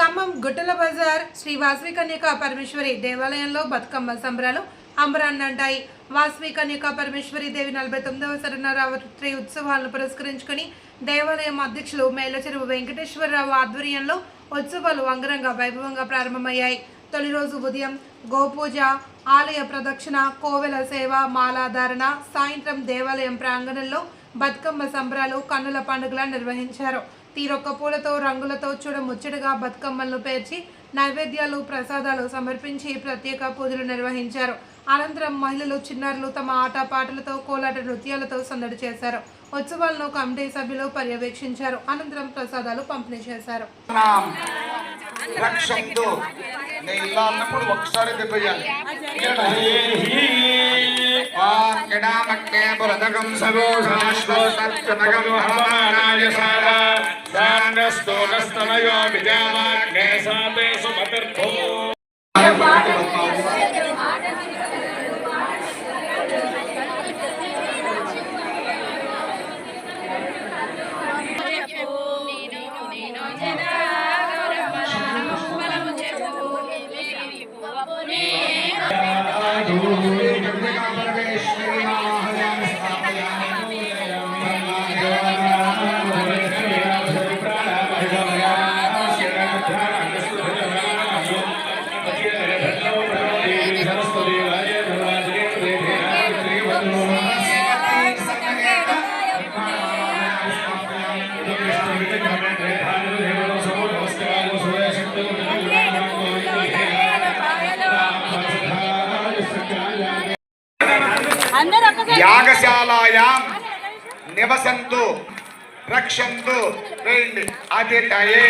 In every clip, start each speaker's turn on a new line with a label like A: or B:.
A: ఖమ్మం గుట్టల బజార్ శ్రీ వాసవి కన్యక పరమేశ్వరి దేవాలయంలో బతుకమ్మ సంబరాలు అంబరాన్నంటాయి. వాసవి కన్యక పరమేశ్వరి దేవి నలభై తొమ్మిదవ శరణరావత్రి ఉత్సవాలను పురస్కరించుకుని దేవాలయం అధ్యక్షులు మేలచెరువు వెంకటేశ్వరరావు ఆధ్వర్యంలో ఉత్సవాలు అంగరంగ వైభవంగా ప్రారంభమయ్యాయి. తొలి రోజు ఉదయం గోపూజ ఆలయ ప్రదక్షిణ కోవెల సేవ మాలాధారణ సాయంత్రం దేవాలయం ప్రాంగణంలో బతుకమ్మ సంబరాలు కన్నుల పండుగలా నిర్వహించారు. తీరొక్క పూలతో రంగులతో చూడముచ్చటగా బతుకమ్మలను పేర్చి నైవేద్యాలు ప్రసాదాలు సమర్పించి ప్రత్యేక పూజలు నిర్వహించారు. అనంతరం మహిళలు చిన్నారులు తమ ఆటపాటలతో కోలాట నృత్యాలతో సందడి చేశారు. ఉత్సవాలను కమిటీ సభ్యులు పర్యవేక్షించారు. అనంతరం ప్రసాదాలు పంపిణీ చేశారు.
B: రక్షంతో నేను ఇలా అన్నప్పుడు ఒకసారి దెబ్బయ్యాలి పురదకం
C: విజామాగ్నే సుమతిర్భో.
B: యాగశాలాయాం. నివసంతు రక్షంతు. రండి. అతిథయే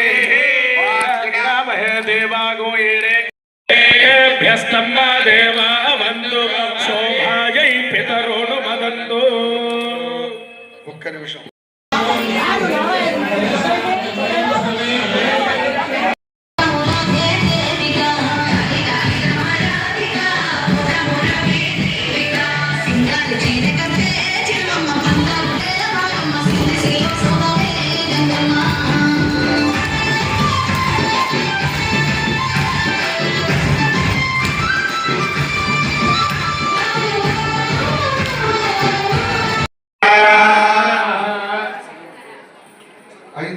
C: మహే దేవాగో ఏడే. ఏభ్యస్తమ్మ దేవా వందు. శోభాయై పితరోను మదందు
B: ఒక్క నిమిషం.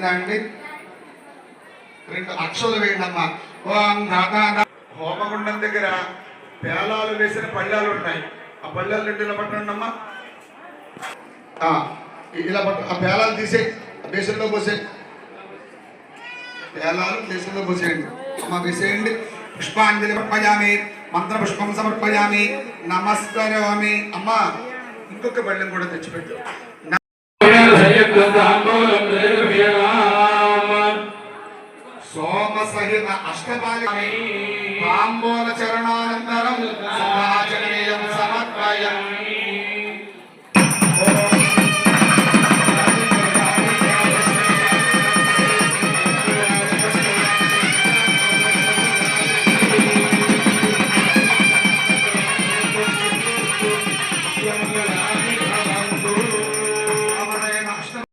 B: అయిందండి రెండు అక్షలు వేయండి అమ్మా ఓం నాథాన హోమగుండం దగ్గర పేలాలు వేసిన పళ్ళాలు ఉన్నాయి. ఆ పళ్ళాలు రెండు ఇలా పట్టండి అమ్మా. ఇలా పట్టు ఆ పేలాలు తీసే బేసన్లో పోసే. పేలాలు బేసన్లో పోసేయండి. అమ్మ వేసేయండి. పుష్పాంజలి సమర్పయామి మంత్ర పుష్పం సమర్పయామి నమస్కరోమి. అమ్మా ఇంకొక పళ్ళెం కూడా తెచ్చిపెట్టు. సహిత అష్టపాలి. తాంబూల చరణానంతరం